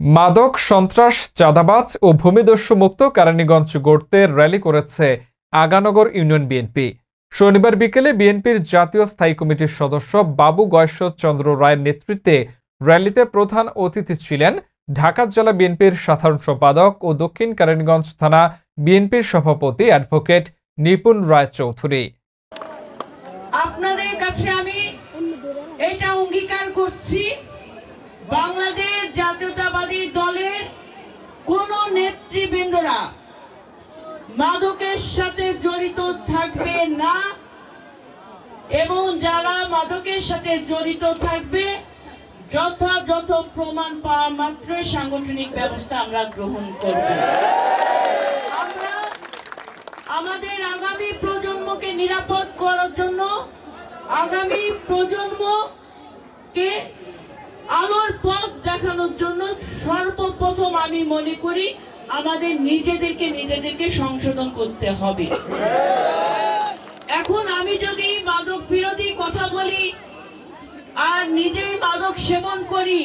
মাদক, সন্ত্রাস, চাঁদাবাজ ও ভূমিদস্যু মুক্ত কেরানীগঞ্জ গড়তে র্যালি করেছে আগানগর ইউনিয়ন বিএনপি। শনিবার বিকেলে বিএনপির জাতীয় স্থায়ী কমিটির সদস্য বাবু গয়েশ্বর চন্দ্র রায়ের নেতৃত্বে র্যালিতে প্রধান অতিথি ছিলেন ঢাকা জেলা বিএনপির সাধারণ সম্পাদক ও দক্ষিণ কেরানীগঞ্জ থানা বিএনপির সভাপতি অ্যাডভোকেট নিপুণ রায় চৌধুরী। আপনাদের কাছে আমি এটা অঙ্গীকার করছি, বাংলাদেশ নেতৃবৃন্দরা, মাদকের সাথে জড়িত থাকবে না, এবং যারা মাদকের সাথে জড়িত থাকবে, যথাযথ প্রমাণ পাওয়া মাত্রই সাংগঠনিক ব্যবস্থা আমরা গ্রহণ করব। আমাদের আগামী প্রজন্মকে নিরাপদ করার জন্য আগামী প্রজন্মকে আলোর পথ দেখানোর জন্য সর্বপ্রথম আমি মনে করি আমাদের নিজেদেরকে নিজেদেরকে সংশোধন করতে হবে। এখন আমি যদি মাদক বিরোধী কথা বলি আর নিজেই মাদক সেবন করি,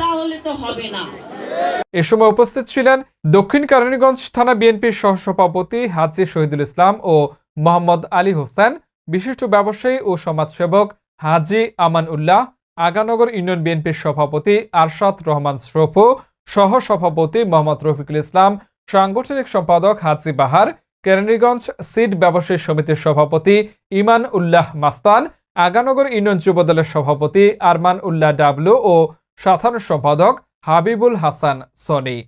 তাহলে তো হবে না। এ সময় উপস্থিত ছিলেন দক্ষিণ কেরানীগঞ্জ থানা বিএনপির সহসভাপতি হাজি শহীদুল ইসলাম ও মোহাম্মদ আলী হোসেন, বিশিষ্ট ব্যবসায়ী ও সমাজসেবক হাজি আমান উল্লাহ, আগানগর ইউনিয়ন বিএনপির সভাপতি আরশাদ রহমান শ্রফু সহ সভাপতি মোহাম্মদ রফিকুল ইসলাম, সাংগঠনিক সম্পাদক হাজি বাহার, কেরানীগঞ্জ সিড ব্যবসায়ী সমিতির সভাপতি ইমান উল্লাহ মাস্তান, আগানগর ইউনিয়ন যুবদলের সভাপতি আরমান উল্লাহ ডাবলু ও সাধারণ সম্পাদক হাবিবুল হাসান সনি।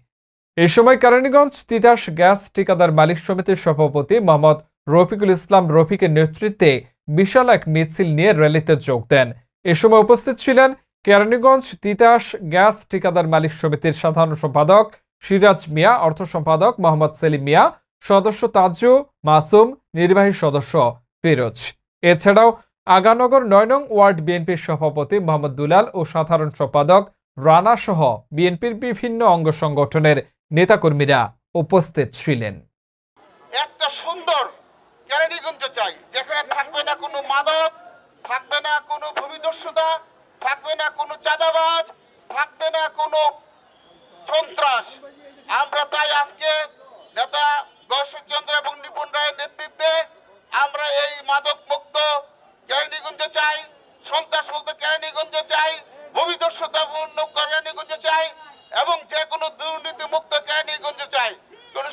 এই সময় কেরানীগঞ্জ তিতাস গ্যাস ঠিকাদার মালিক সমিতির সভাপতি মোহাম্মদ রফিকুল ইসলাম রফিকের নেতৃত্বে বিশাল এক মিছিল নিয়ে র্যালিতে যোগ দেন। এ সময় উপস্থিত ছিলেন কেরানীগঞ্জ তিতাস গ্যাস ঠিকাদার মালিক সমিতির সাধারণ সম্পাদক সিরাজ মিয়া, অর্থ সম্পাদক মোহাম্মদ সেলিম মিয়া, সদস্য তাজু মাসুম, নির্বাহী সদস্য ফিরোজ। এছাড়াও আগানগর নয় নং ওয়ার্ড বিএনপির সভাপতি মোহাম্মদ দুলাল ও সাধারণ সম্পাদক রানা সহ বিএনপির বিভিন্ন অঙ্গ সংগঠনের নেতাকর্মীরা উপস্থিত ছিলেন। একটা সুন্দর কেরানীগঞ্জ চাই, যেখানে থাকবে না কোনো মাদক, থাকবে না কোনো ভূমিদস্যুতা থাকবে না কোনো চাঁদাবাজ, থাকবে না কোনো সন্ত্রাস। আমরা তাই আজকে নেতা গৌরচন্দ্র এবং নিপুণ রায়ের নেতৃত্বে আমরা এই মাদক মুক্ত কেরানীগঞ্জ চাই সন্ত্রাস মুক্ত কেরানীগঞ্জ চাই ভূমিদস্যুতা কেরানীগঞ্জ চাই এবং যে কোনো দুর্নীতি মুক্ত কেরানীগঞ্জ চাই। কোনো